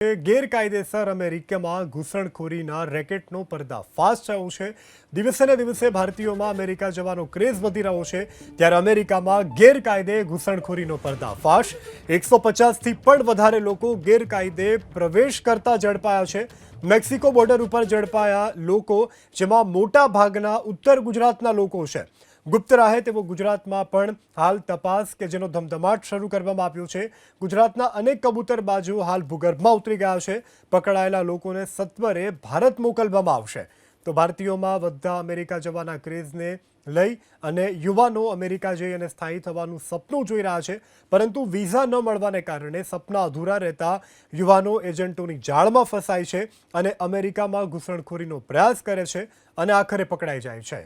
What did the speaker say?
ગેરકાયદેસર અમેરિકામાં ઘૂસણખોરીના રેકેટનો પર્દાફાશ થયો છે. દિવસે ને દિવસે ભારતીયોમાં અમેરિકા જવાનો ક્રેઝ વધી રહ્યો છે. ત્યારે અમેરિકામાં ગેરકાયદે ઘૂસણખોરીનો પર્દાફાશ. એકસો પચાસથી પણ વધારે લોકો ગેરકાયદે પ્રવેશ કરતા ઝડપાયા છે. મેક્સિકો બોર્ડર ઉપર ઝડપાયા લોકો, જેમાં મોટા ભાગના ઉત્તર ગુજરાતના લોકો છે. ગુપ્ત રાહે તેવો ગુજરાતમાં પણ હાલ તપાસ કે જેનો ધમધમાટ શરૂ કરવામાં આવ્યો છે. ગુજરાતના અનેક કબૂતરબાજો હાલ ભૂગર્ભમાં ઉતરી ગયા છે. પકડાયેલા લોકોને સત્વરે ભારત મોકલવામાં આવશે. તો ભારતીયોમાં વધતા અમેરિકા જવાના ક્રેઝને લઈ અને યુવાનો અમેરિકા જઈ અને સ્થાયી થવાનું સપનું જોઈ રહ્યા છે. પરંતુ વિઝા ન મળવાને કારણે સપના અધૂરા રહેતા યુવાનો એજન્ટોની જાળમાં ફસાય છે અને અમેરિકામાં ઘૂસણખોરીનો પ્રયાસ કરે છે અને આખરે પકડાઈ જાય છે.